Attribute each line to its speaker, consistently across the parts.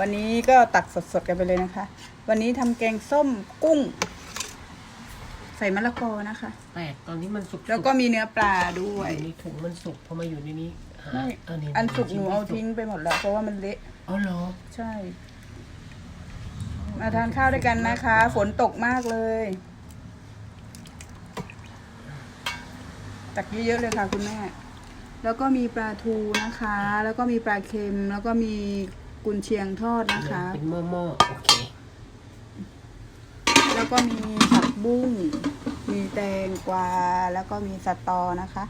Speaker 1: วันนี้ก็ตักสดๆกันไปเลยนะคะ วันนี้ทำแกงส้มกุ้ง ใส่มะละกอนะคะ
Speaker 2: แปลกตอนนี้มันสุก
Speaker 1: แล้วก็มีเนื้อปลาด้วย
Speaker 2: อยู่ในถุงมันสุกพอมาอยู่ในนี้หา
Speaker 1: ไม่
Speaker 2: เอันนี้
Speaker 1: อันสุกหนูเอาทิ้งไปหมดแล้ว เพราะว่ามันเละ
Speaker 2: เอาเหรอ
Speaker 1: ใช่ มาทานข้าวด้วยกันนะคะ ฝนตกมากเลย ตักเยอะๆเลยค่ะคุณแม่ แล้วก็มีปลาทูนะคะ แล้วก็มีปลาเค็ม แล้วก็มี กุนเชียงทอดนะคะ
Speaker 2: เป็นหม้อหม้อๆโอเค
Speaker 1: แล้วก็มีผักบุ้ง มีแตงกวา แล้วก็มีสตอนะคะ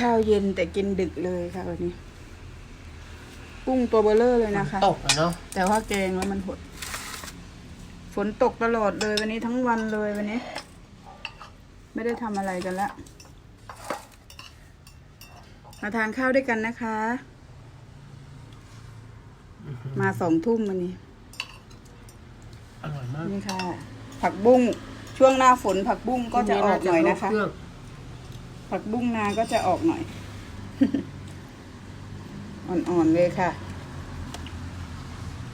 Speaker 1: ข้าวเย็นแต่กินดึกเลยค่ะวันนี้ กุ้งตัวเบลเลอร์เลยนะคะ
Speaker 2: ตกอะเนาะ
Speaker 1: แต่ว่าแกงแล้วมันหด ฝนตกตลอดเลยวันนี้ทั้งวันเลยวันนี้ ไม่ได้ทำอะไรกันละ มาทานข้าวด้วยกันนะคะ มาสองทุ่มวันนี้
Speaker 2: อร่อยมาก
Speaker 1: นี่ค่ะ ผักบุ้งช่วงหน้าฝนผักบุ้งก็จะออกหน่อยนะคะ
Speaker 2: เครื่อง
Speaker 1: ผักบุ้งนาก็จะออกหน่อย อ่อนๆเลยค่ะ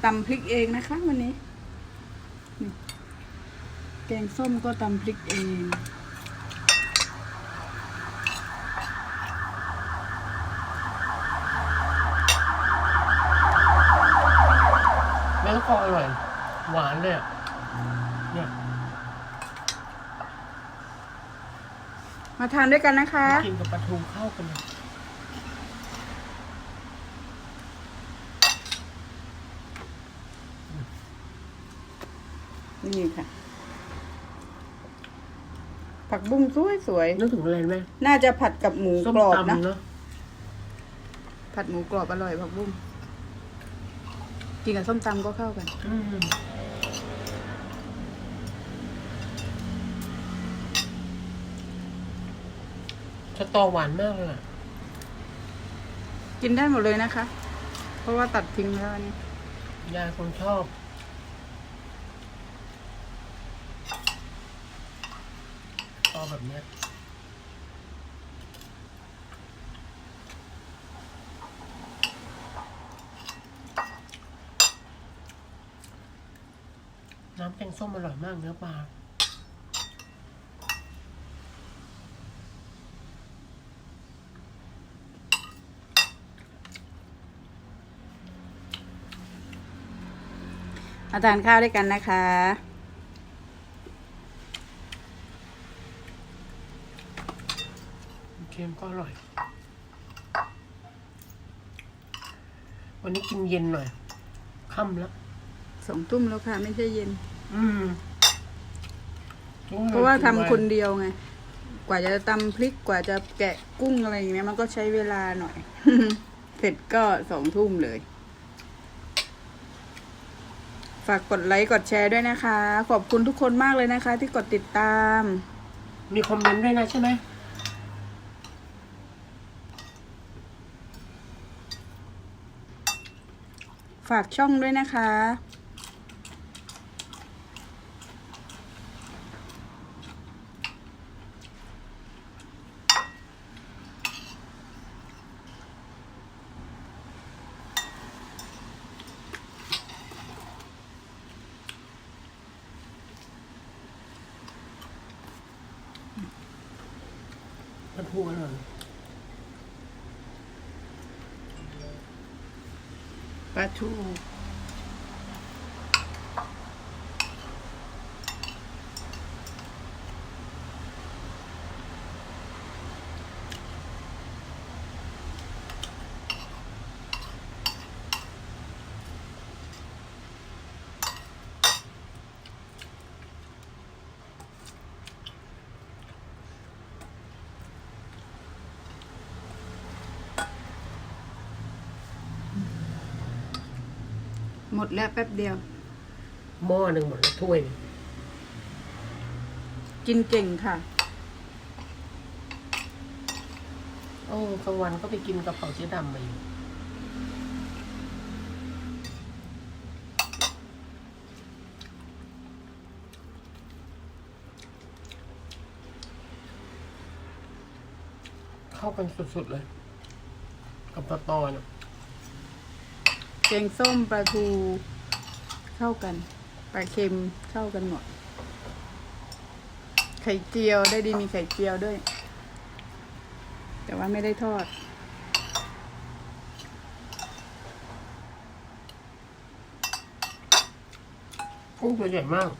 Speaker 1: ตำพริกเองนะคะวันนี้นี่แกงส้มก็ตำพริกเอง
Speaker 2: แมงกออร่อย หวานเลยอะเนี่ย
Speaker 1: มาทานด้วยกันนะคะ
Speaker 2: กินกับปลาทูเข้ากันเลย
Speaker 1: นี่ค่ะ ผักบุ้งสวย
Speaker 2: นึกถึงอะไรไหม
Speaker 1: ๆน่าจะผัดกับหมู
Speaker 2: ส้ม
Speaker 1: กรอบนะ
Speaker 2: ตำเนาะ
Speaker 1: ผัดหมูกรอบอร่อยผักบุ้ง กินกับส้มตำก็เข้ากัน
Speaker 2: อืมสตอหวานมากเลยอะ
Speaker 1: กินได้หมดเลยนะคะ เพราะว่าตัดทิ้งแล้วอันนี้
Speaker 2: ยายคนชอบชอบแบบเนี้ย น้ำแกงส้มอร่อยมากเนื้อปลา
Speaker 1: มาทานข้าวด้วยกันนะคะ
Speaker 2: เค็มก็อร่อย วันนี้กินเย็นหน่อยค่ำแล้ว
Speaker 1: สองทุ่มแล้วค่ะไม่ใช่เย็น
Speaker 2: อืม
Speaker 1: เพราะว่าทำคนเดียวไง กว่าจะตำพริกกว่าจะแกะกุ้งอะไรอย่างเงี้ยมันก็ใช้เวลาหน่อย เสร็จก็สองทุ่มเลย ฝากกดไลค์กดแชร์ด้วยนะคะ ขอบคุณทุกคนมากเลยนะคะ ที่กดติดตาม
Speaker 2: มีคอมเมนต์ด้วยนะใช่ไหม
Speaker 1: ฝากช่องด้วยนะคะ
Speaker 2: มันพูอร่อย
Speaker 1: ปลาทู หมดแล้วแป๊บเดียว
Speaker 2: หม้อหนึ่งหมดแล้วถ้วยหนึ่ง
Speaker 1: กินเก่งค่ะ
Speaker 2: โอ้กลางวันก็ไปกินกระเพราเจ๊ดำมาอยู่เข้ากันสุดๆเลย กับตะตอเนี่ย
Speaker 1: แกงส้มปลาทูเข้ากันปลาเค็มเข้ากันหมด ไข่เจียวได้ดีมีไข่เจียวด้วย แต่ว่าไม่ได้ทอด
Speaker 2: กุ้งตัวใหญ่มาก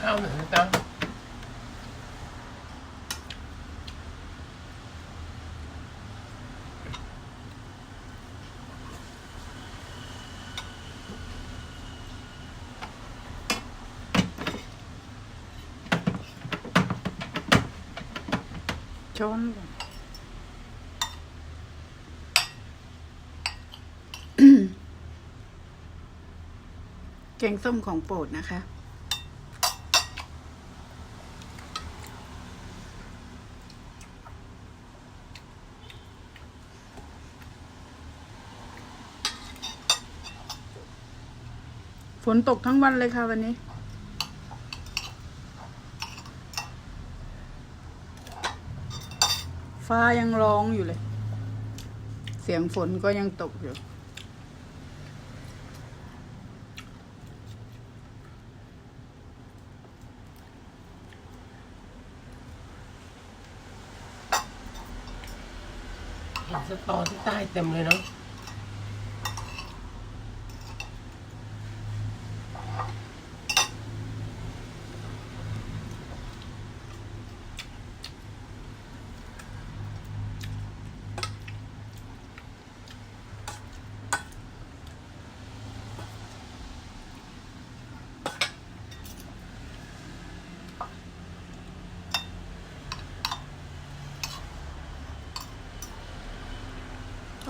Speaker 2: ข้าวหน่อยนะจ๊ะ
Speaker 1: ช้อนก่อนแกงส้มของโปรดนะคะ ฝนตกทั้งวันเลยค่ะวันนี้ ฟ้ายังร้องอยู่เลย เสียงฝนก็ยังตกอยู่
Speaker 2: เห็นสตอที่ใต้เต็มเลยเนาะ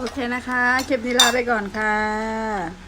Speaker 1: โอเคนะคะ คลิปนี้ลาไปก่อนค่ะ